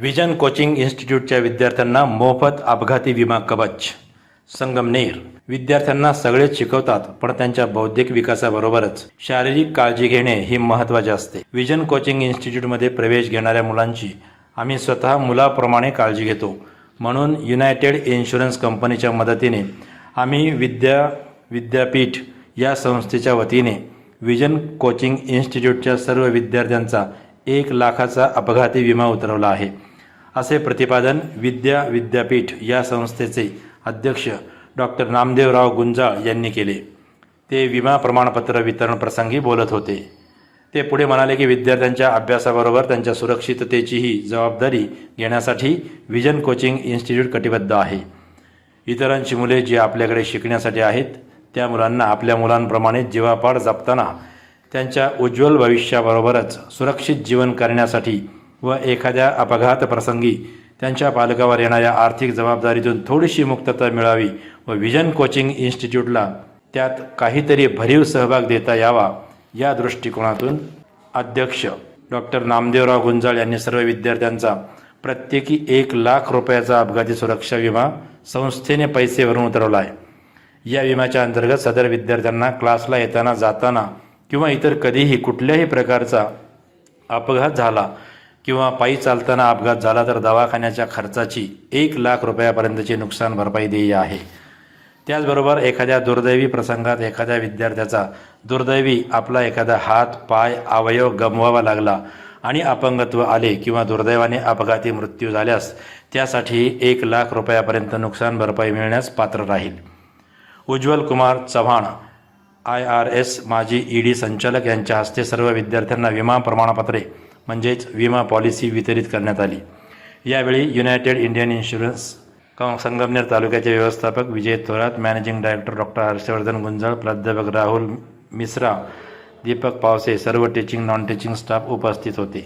Vision coaching इन्स्टिट्यूटच्या विद्यार्थ्यांना मोफत अपघाती विमा कवच. संगमनेर विद्यार्थ्यांना सगळेच शिकवतात पण त्यांच्या बौद्धिक विकासाबरोबरच शारीरिक काळजी घेणे ही महत्त्वाचे असते. विजन कोचिंग इन्स्टिट्यूटमध्ये प्रवेश घेणाऱ्या मुलांची आम्ही स्वतः मुलाप्रमाणे काळजी घेतो. म्हणून युनायटेड इन्शुरन्स कंपनीच्या मदतीने आम्ही विद्या विद्यापीठ या संस्थेच्या वतीने विजन कोचिंग इन्स्टिट्यूटच्या सर्व विद्यार्थ्यांचा एक लाखाचा अपघाती विमा उतरवला आहे. असे प्रतिपादन विद्या विद्यापीठ या संस्थेचे अध्यक्ष डॉक्टर नामदेवराव गुंजाळ यांनी केले. ते विमा प्रमाणपत्र वितरण प्रसंगी बोलत होते. ते पुढे म्हणाले की विद्यार्थ्यांच्या अभ्यासाबरोबर त्यांच्या सुरक्षिततेचीही जबाबदारी घेण्यासाठी विजन कोचिंग इन्स्टिट्यूट कटिबद्ध आहे. इतरांची मुले जी आपल्याकडे शिकण्यासाठी आहेत त्या मुलांना आपल्या मुलांप्रमाणे जीवापाड जपताना त्यांच्या उज्ज्वल भविष्याबरोबरच सुरक्षित जीवन करण्यासाठी व एखाद्या अपघात प्रसंगी त्यांच्या पालकावर येणाऱ्या आर्थिक जबाबदारीतून थोडीशी मुक्तता मिळावी व विजन कोचिंग इन्स्टिट्यूटला त्यात काहीतरी भरीव सहभाग देता यावा या दृष्टिकोनातून अध्यक्ष डॉक्टर नामदेवराव गुंजाळ यांनी सर्व विद्यार्थ्यांचा प्रत्येकी एक लाख रुपयाचा अपघाती सुरक्षा विमा संस्थेने पैसे भरून उतरवला आहे. या विम्याच्या अंतर्गत सदर विद्यार्थ्यांना क्लासला येताना जाताना किंवा इतर कधीही कुठल्याही प्रकारचा अपघात झाला किंवा पायी चालताना अपघात झाला तर दवाखान्याच्या खर्चाची एक लाख रुपयापर्यंतची नुकसान भरपाई देय आहे. त्याचबरोबर एखाद्या दुर्दैवी प्रसंगात एखाद्या विद्यार्थ्याचा दुर्दैवी आपला एखादा हात पाय अवयव गमवावा लागला आणि अपंगत्व आले किंवा दुर्दैवाने अपघाती मृत्यू झाल्यास त्यासाठी एक लाख रुपयापर्यंत नुकसान भरपाई मिळण्यास पात्र राहील. Ujjwal Kumar Chavan I R S माजी ई डी संचालक यांच्या हस्ते सर्व विद्यार्थ्यांना विमा प्रमाणपत्रे म्हणजेच विमा पॉलिसी वितरित करण्यात आली. यावेळी युनायटेड इंडियन इन्शुरन्स संगमनेर तालुक्याचे व्यवस्थापक Vijay Thorat managing director doctor Harshvardhan Gunjal प्राध्यापक राहुल मिश्रा दीपक पावसे सर्व टीचिंग नॉन टीचिंग स्टाफ उपस्थित होते.